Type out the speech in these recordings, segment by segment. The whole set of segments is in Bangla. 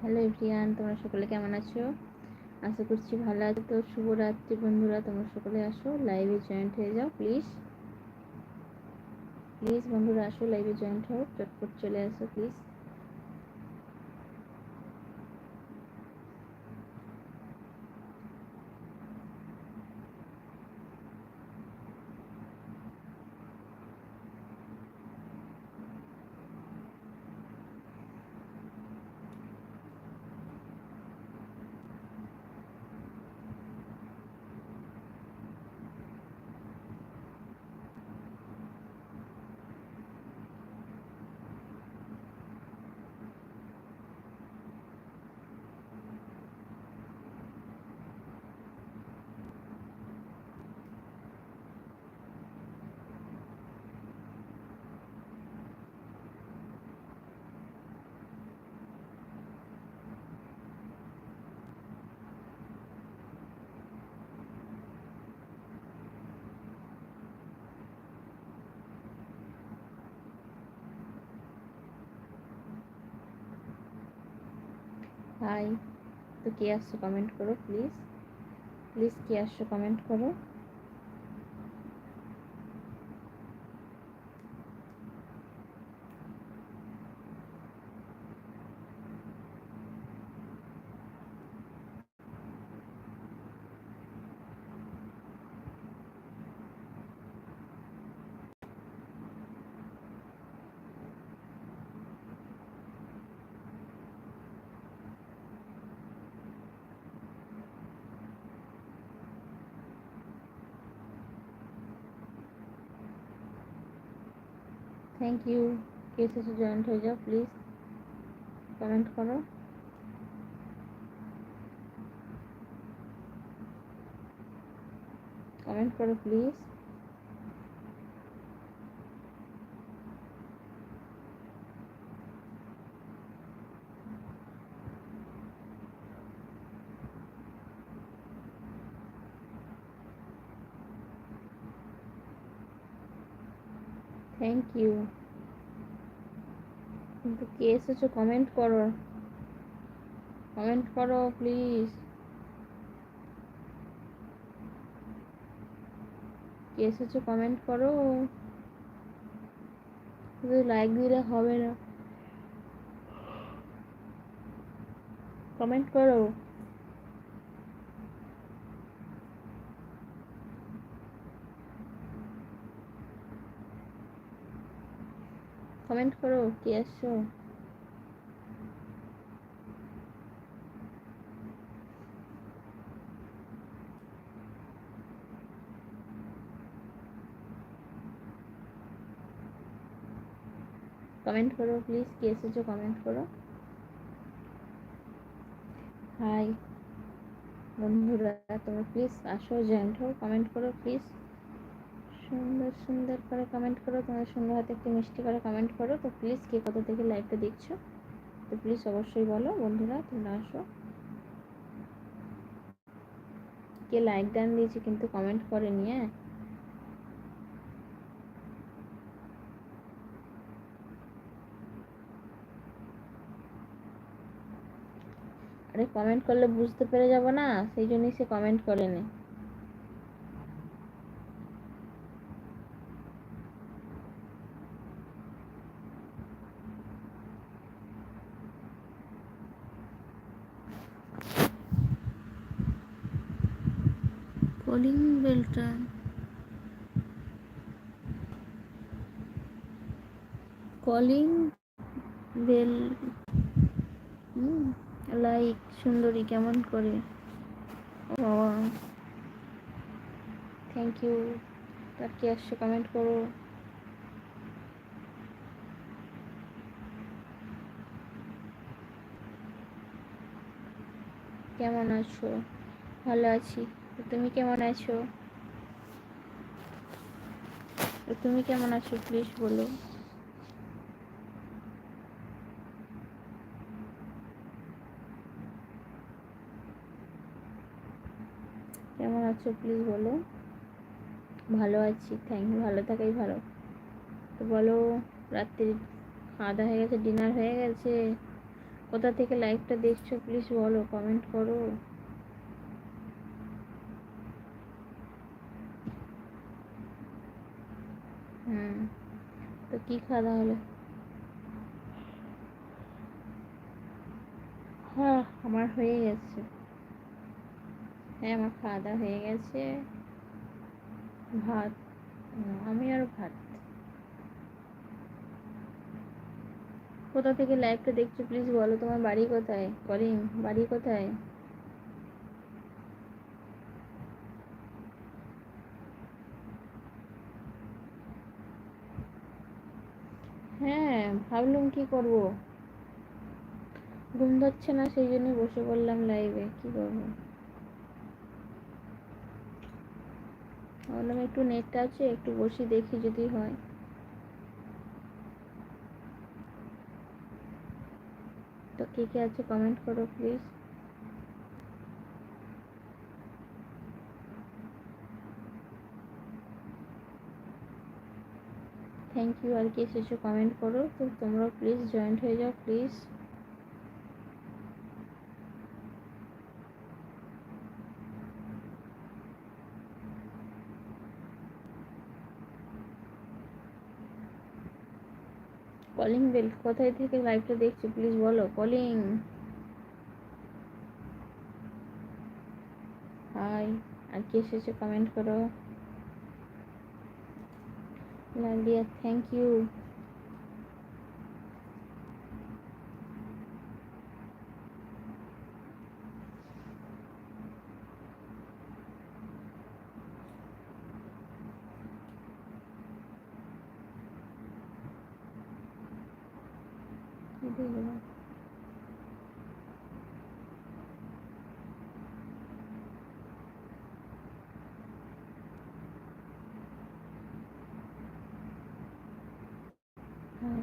হ্যালো এভরিয়ান তোমরা সকলে কেমন আছো? আশা করছি ভালো আছো। তো শুভরাত্রি বন্ধুরা, তোমরা সকলে আসো লাইভে জয়েন্ট হয়ে যাও প্লিজ প্লিজ বন্ধুরা, আসো লাইভে জয়েন্ট হও, চটপট চলে আসো প্লিজ হাই তো কে আসছো কমেন্ট করো প্লিজ প্লিজ কে আসছো কমেন্ট করো? থ্যাংক ইউ কে এসেছ জয়েন্ট হয়ে যাও প্লিজ কমেন্ট করো কমেন্ট করো প্লিজ থ্যাংক ইউ কিন্তু কে এসেছ কমেন্ট করো। কমেন্ট করো প্লিজ কে এসেছ কমেন্ট করো। শুধু লাইক দিলে হবে না। কমেন্ট করো। কমেন্ট করো, কে আসছো কমেন্ট করো প্লিজ কে এসেছ কমেন্ট করো? হাই বন্ধুরা, তোমরা প্লিজ আসো জয়েন্ট হও কমেন্ট করো প্লিজ সুন্দর সুন্দর করে কমেন্ট করো, তোমার সুন্দর হাতে একটু মিষ্টি করে কমেন্ট করো। তো প্লিজ কে কত থেকে লাইভটা দেখছ? তো প্লিজ অবশ্যই বলো, বন্ধুরা, তোমরা আসো। কে লাইক ডান দিয়েছে কিন্তু কমেন্ট করেনি হ্যাঁ? আরে কমেন্ট করলে বুঝতে পেরে যাব না, সেই জন্যই সে কমেন্ট করেনি। কলিং বেলটা কলিং বেল লাইক সুন্দরী, কেমন করে? থ্যাংক ইউ তার কি আসছে? কমেন্ট করো। কেমন আছো? ভালো আছি। তুমি কেমন আছো? তুমি কেমন আছো? প্লিজ বলো কেমন আছো প্লিজ বলো। ভালো আছি থ্যাংক ইউ ভালো থাকাই ভালো। তো বলো, রাত্রি খাওয়া দাওয়া হয়ে গেছে ডিনার হয়ে গেছে। কোথা থেকে লাইভটা দেখছ প্লিজ বলো কমেন্ট করো। হুম, তো কি খাওয়া হলো? হ্যাঁ আমার হয়ে গেছে। হ্যাঁ আমার খাওয়া দাওয়া হয়ে গেছে। ভাত আমি আর ভাত। কোথা থেকে লাইভটা দেখছ প্লিজ বলো, তোমার বাড়ি কোথায়? করিম, বাড়ি কোথায়? হ্যাঁ ভাবলুম কি করব? ঘুম ধরছে না, সেই জন্য বসে পড়লাম লাইভে কি করব? ভাবলাম একটু নেটটা আছে একটু বসি, দেখি যদি হয়। তো কে কে আছে কমেন্ট করো প্লিজ থ্যাংক ইউ আর কি এসেছ কমেন্ট করো, তো তোমরা প্লিজ জয়েন্ট হয়ে যাও প্লিজ কলিং বেল কোথায় থেকে লাইভটা দেখছ? প্লিজ বলো কলিং হাই আর কি এসেছে কমেন্ট করো? লালিয়া থ্যাংক ইউ হ্যাঁ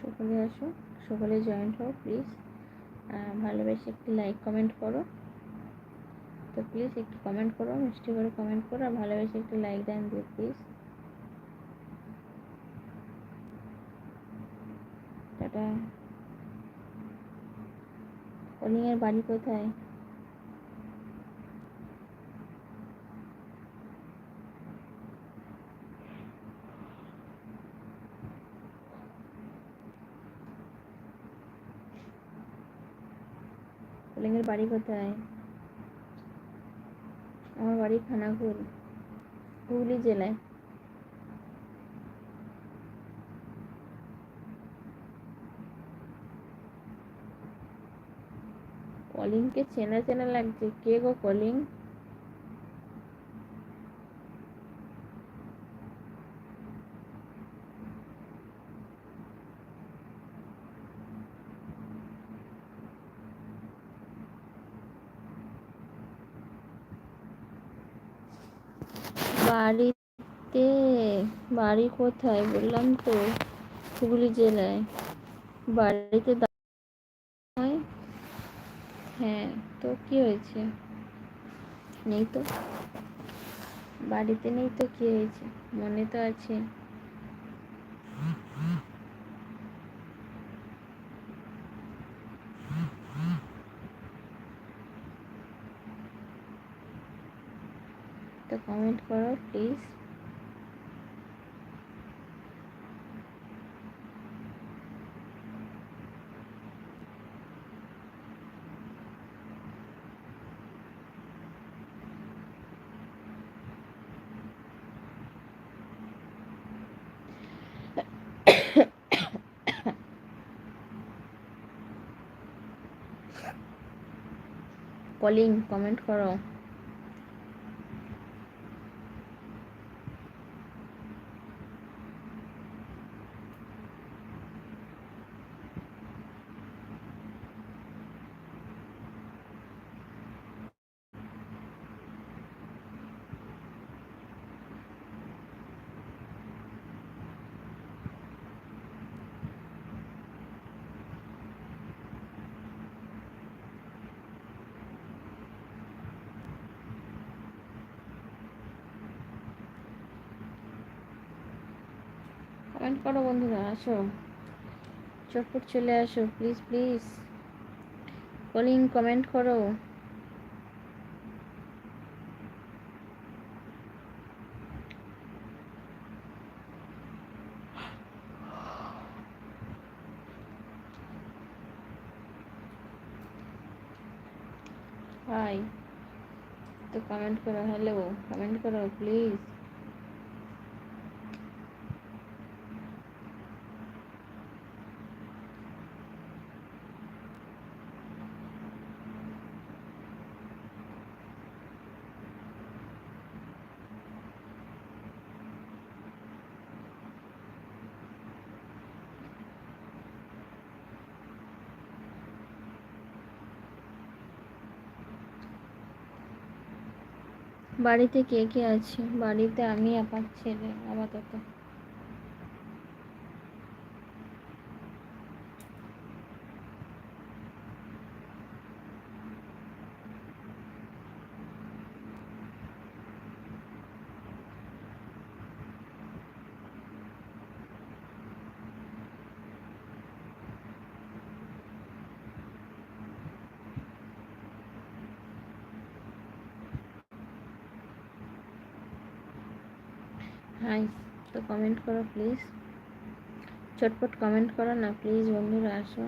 সকলে আসো, সকলে জয়েন্ট হও প্লিজ ভালোবেসে একটি লাইক কমেন্ট করো। তো প্লিজ একটু কমেন্ট করো, মিষ্টি করে কমেন্ট করো, আর ভালোবেসে একটি লাইক দেন দিও প্লিজ টাটা কলিংয়ের বাড়ি কোথায়? কলিংয়ের বাড়ি কোথায়? আমার বাড়ি খানাকুল হুগলি জেলায়। কলিংকে চেনা চেনা লাগছে। কে গো কলিং বাড়িতে, বাড়ি কোথায়? বললাম তো হুগলি জেলায়। বাড়িতে হ্যাঁ তো কি হয়েছে? নেই তো। বাড়িতে নেই তো কি হয়েছে? মনে তো আছে। তো কমেন্ট করো প্লিজ কলিং কমেন্ট করো। কমেন্ট করো বন্ধুরা, আসো। চটপট চলে আসো প্লিজ প্লিজ কলিং, কমেন্ট করো। হাই তো কমেন্ট করো হ্যালো কমেন্ট করো প্লিজ বাড়িতে কে কে আছে? বাড়িতে আমি আপাত ছেলে আপাতত। হাই তো কমেন্ট করো প্লিজ চটপট কমেন্ট করো না প্লিজ বন্ধুরা আসো।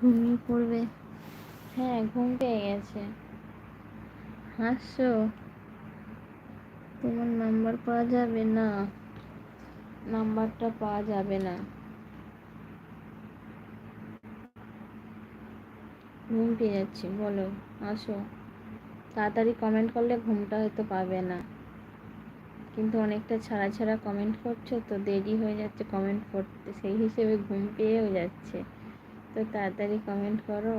ঘুমিয়ে পড়বে। হ্যাঁ ঘুম পেয়ে গেছে। হাসছো? তোমার নাম্বার পাওয়া যাবে না। নাম্বারটা পাওয়া যাবে না। ঘুম পেয়ে যাচ্ছি বলো আসো তাড়াতাড়ি কমেন্ট করলে ঘুমটা হয়তো পাবে না। কিন্তু অনেকটা ছাড়া ছাড়া কমেন্ট করছ তো দেরি হয়ে যাচ্ছে কমেন্ট করতে। সেই হিসেবে ঘুম পেয়েও যাচ্ছে। তো তাড়াতাড়ি কমেন্ট করো।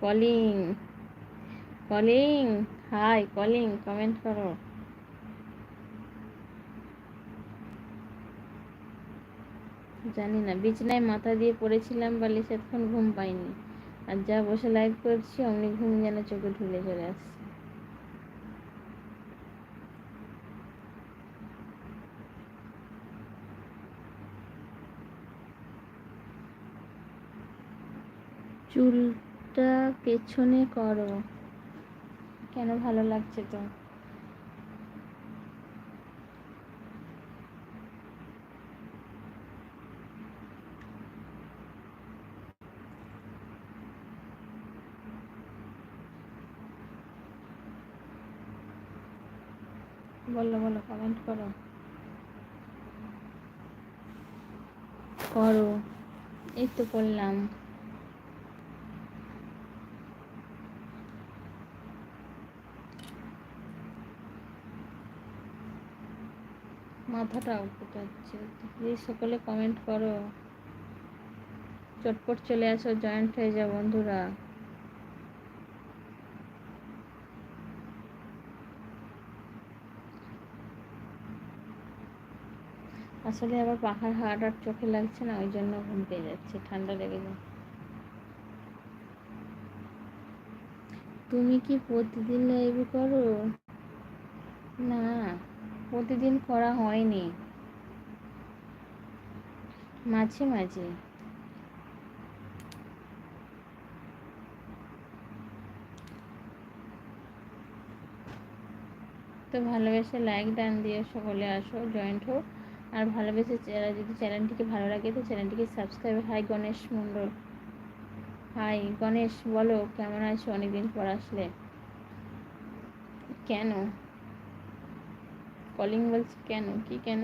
Calling calling hi calling comment করো। জানি না, বিছনায় মাথা দিয়ে পড়েছিলাম বলে সেতক্ষণ ঘুম পাইনি। আর যা বসে লাইভ করছি, অমনি ঘুম যেন চোখে ঢুলে চলে আসছে। চুলটা পেছনে করো। কেন ভালো লাগছে তো? বলো বলো কমেন্ট করো। করো। এই তো করলাম। মাথাটা উঠতে হচ্ছে প্লিজ সকলে কমেন্ট করো। চটপট চলে আসো জয়েন্ট হয়ে যাও বন্ধুরা। আসলে আবার পাখার হাওয়াটা চোখে লাগছে না, ওই জন্য ঘুম পেয়ে যাচ্ছে, ঠান্ডা লেগে যায়। তুমি কি প্রতিদিন লাইভ করো? না। প্রতিদিন করা হয়নি। মাঝে মাঝে। তো ভালোবেসে লাইক ডান দিয়ে সকলে আসো জয়েন্ট হোক। আর ভালোবেসে যদি চ্যানেলটিকে ভালো লাগে, তো চ্যানেলটিকে subscribe hi Ganesh Mondal hi Ganesh, বলো কেমন আছো? অনেকদিন পর আসলে। কেন? কলিং বলছ কেন? কি কেন?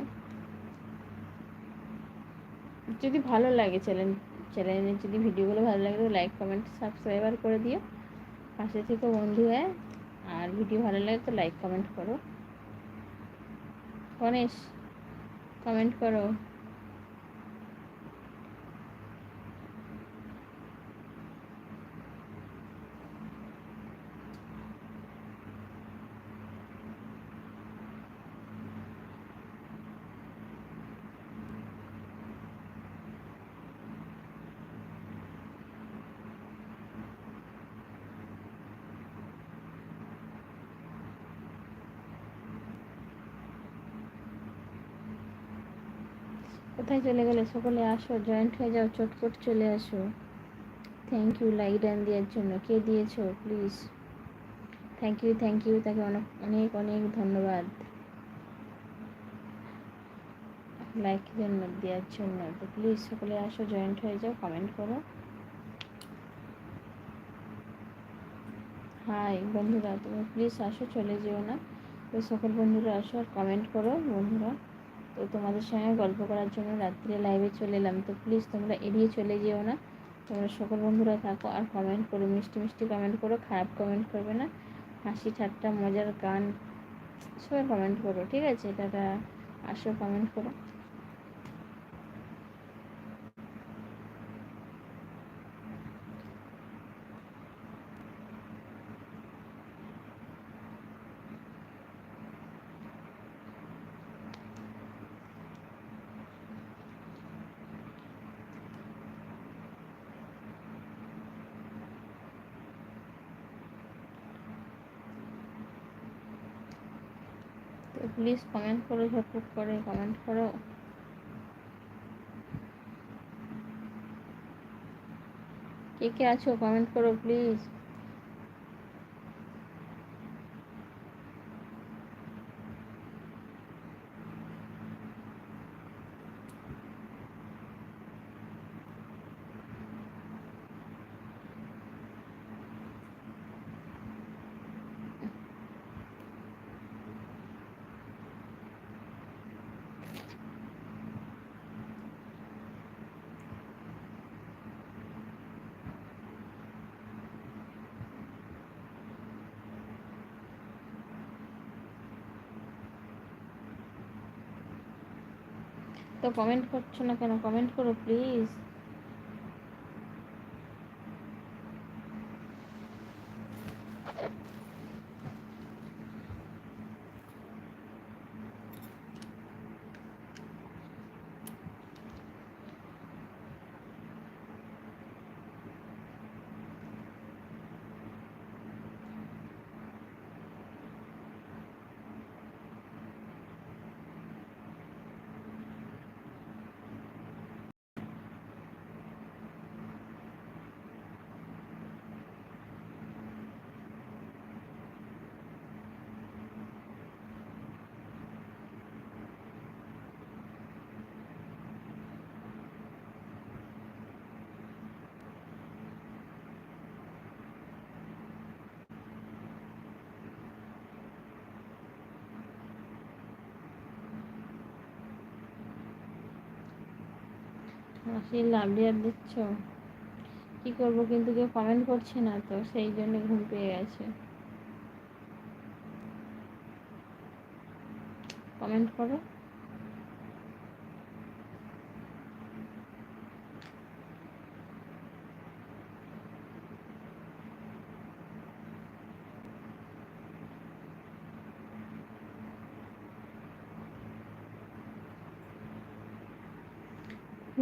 যদি ভালো লাগে চ্যানেল চ্যানেলের যদি ভিডিওগুলো ভালো লাগে তো লাইক কমেন্ট সাবস্ক্রাইবার করে দিও। পাশে থেকে বন্ধু হয় আর ভিডিও ভালো লাগে তো লাইক কমেন্ট করো। গণেশ কমেন্ট করো। কোথায় চলে গেলে? সকলে আসো জয়েন্ট হয়ে যাও, চটপট চলে আসো। থ্যাংক ইউ লাইক ডান দেওয়ার জন্য। কে দিয়েছ? Please thank you thank you তাকে অনেক অনেক অনেক ধন্যবাদ। লাইক জন্য দেওয়ার জন্য। তো প্লিজ সকলে আসো জয়েন্ট হয়ে যাও কমেন্ট করো। হাই বন্ধুরা তুমি প্লিজ আসো, চলে যেও না। তো সকল বন্ধুরা আসো আর কমেন্ট করো, বন্ধুরা। তো তোমাদের সঙ্গে গল্প করার জন্য রাত্রে লাইভে চলে এলাম। তো প্লিজ তোমরা এড়িয়ে চলে যেও না। তোমরা সকল বন্ধুরা থাকো আর কমেন্ট করো। মিষ্টি মিষ্টি কমেন্ট করো, খারাপ কমেন্ট করবে না। হাসি ঠাট্টা, মজার গান সবাই কমেন্ট করো, ঠিক আছে? এটা আসো কমেন্ট করো তো প্লিজ কমেন্ট করো সাপোর্ট করে কমেন্ট করো। কে কে আছো? কমেন্ট করো প্লিজ তো কমেন্ট করছ না কেন? কমেন্ট করো প্লিজ হাসি লাভলি আর দিচ্ছ? কি করব কিন্তু কেউ কমেন্ট করছে না তো, সেই জন্য ঘুম পেয়ে গেছে। কমেন্ট করো।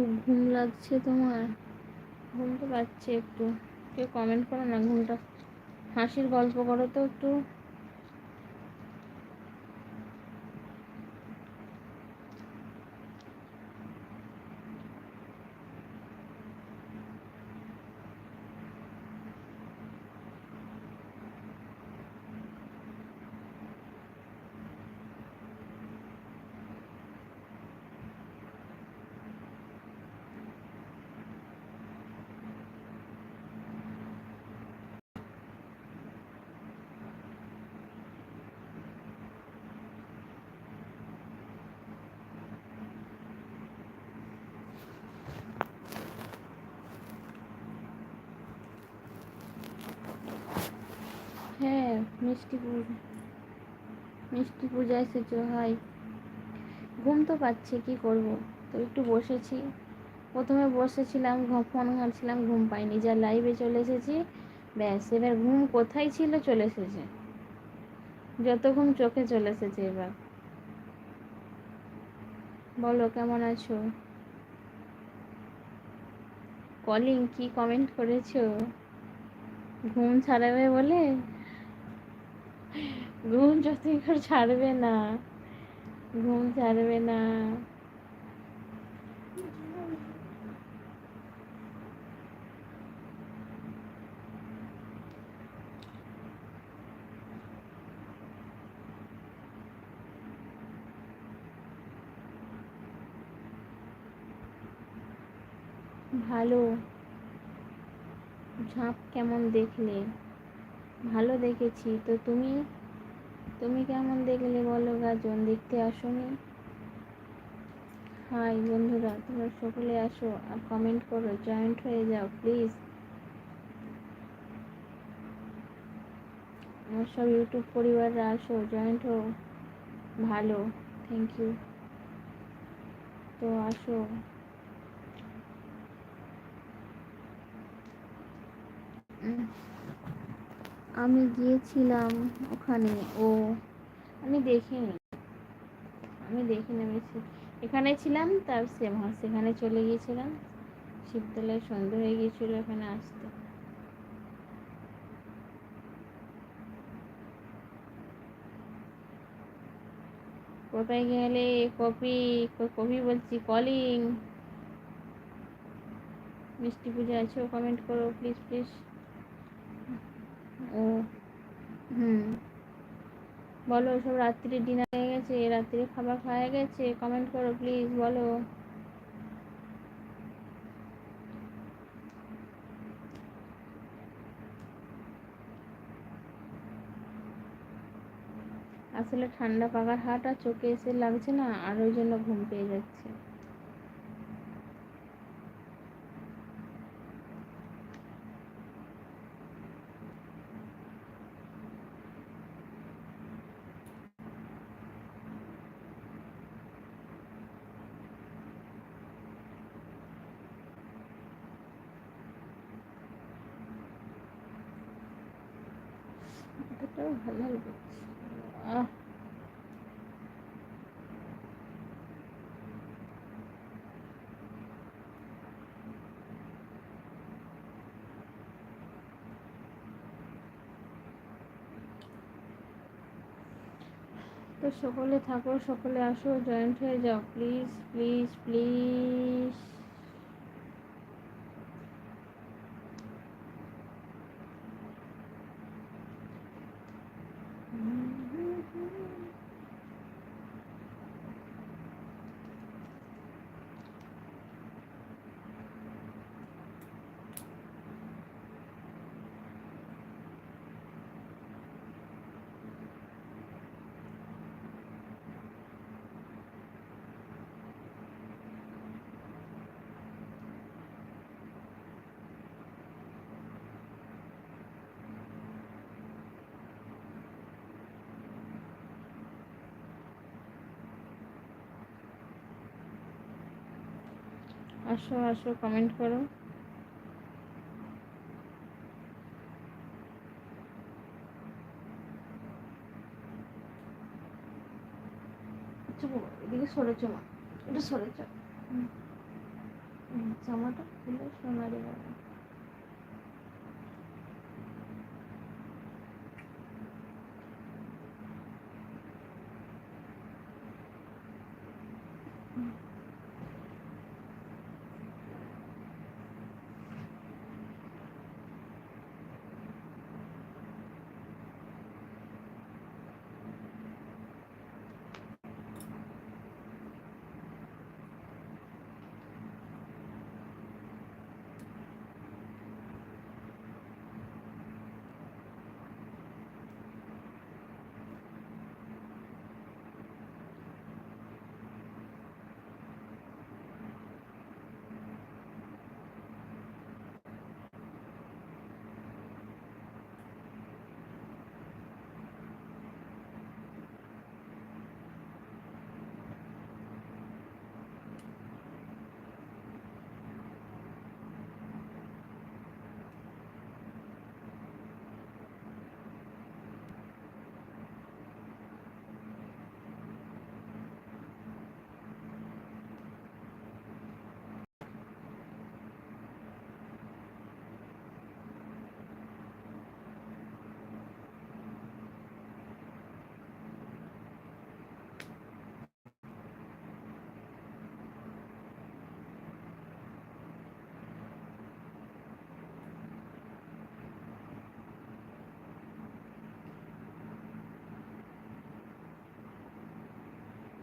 খুব ঘুম লাগছে তোমার। ঘুম তো পাচ্ছে একটু। কেউ কমেন্ট করো না, ঘুমটা। হাসির গল্প করো তো একটু। মিষ্টি মিষ্টি পূজা এসেছ হাই ঘুম তো পাচ্ছে, কি করব? তো একটু বসেছি। প্রথমে বসেছিলাম ফোন ঘাঁটছিলাম, ঘুম পাইনি। যা লাইভে চলে এসেছি, ব্যাস। এবার ঘুম কোথায় ছিল চলে এসেছে। যত ঘুম চোখে চলে এসেছে এবার। বলো, কেমন আছো? কলিং কি কমেন্ট করেছ? ঘুম ছাড়াবে বলে? ঘুম যতই ছাড়বে না। ঘুম ছাড়বে না। ভালো। ঝাঁপ কেমন দেখলে? ভালো দেখেছি। তো তুমি? তুমি কেমন দেখলে বলো গাজন? দেখতে আসোনি? হাই বন্ধুরা, তোমরা সকলে আসো আর কমেন্ট করো। জয়েন্ট হয়ে যাও প্লিজ আমার সব ইউটিউব পরিবাররা আসো জয়েন্ট হও। ভালো থ্যাংক ইউ তো আসো। আমি গিয়েছিলাম ওখানে, ও আমি দেখিনি। আমি দেখিনি, আমি এখানে ছিলাম, তার সেম হ্যাঁ সেখানে চলে গিয়েছিলাম। শিবতলায় সন্ধে হয়ে গিয়েছিল এখানে আসতে। কোথায় গেলে? কপি কপি বলছি কলিং মিষ্টি পূজা আছো কমেন্ট করো প্লিজ প্লিজ ও। হুম। বলো সব রাত্রি ডিনার হয়ে গেছে? রাত্রি খাবার খাওয়া গেছে? কমেন্ট করো প্লিজ বলো। আসলে ঠান্ডা পাকার হাওয়াটা চোখে এসে লাগছে না, আর ওই জন্য ঘুম পেয়ে যাচ্ছে। ভালো লাগছে আহ তো সকলে থাকো সকলে আসো জয়েন্ট হয়ে যাও প্লিজ প্লিজ প্লিজ আসো আসো কমেন্ট করো। এদিকে সরে চমা এটা সরে চো। হুম। হুম, জামাটা খুলে সোনারি বাবা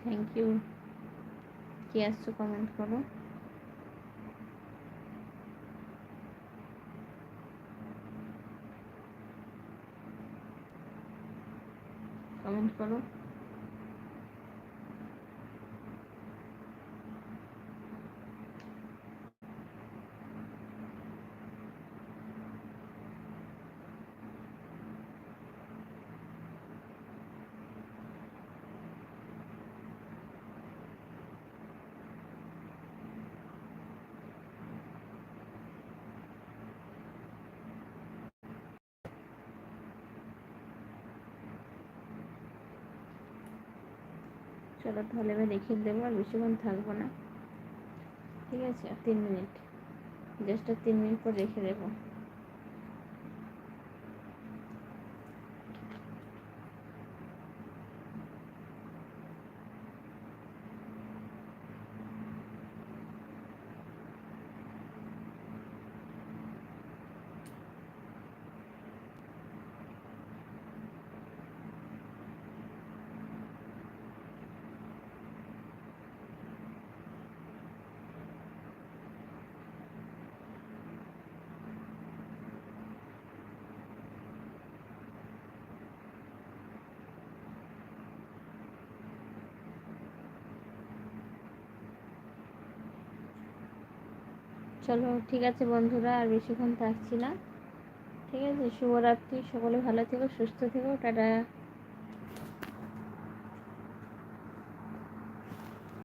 থ্যাংক ইউ কি আসছো কমেন্ট করো। কমেন্ট করো। চলো তাহলে এবার রেখে দেবো আর বেশিক্ষণ থাকব না। ঠিক আছে? তিন মিনিট। জাস্ট তিন মিনিট পর রেখে দেবো। চলো, ঠিক আছে বন্ধুরা, আর বেশিক্ষণ থাকছি না। ঠিক আছে, শুভরাত্রি, সকলে ভালো থেকো, সুস্থ থেকো, টাটা।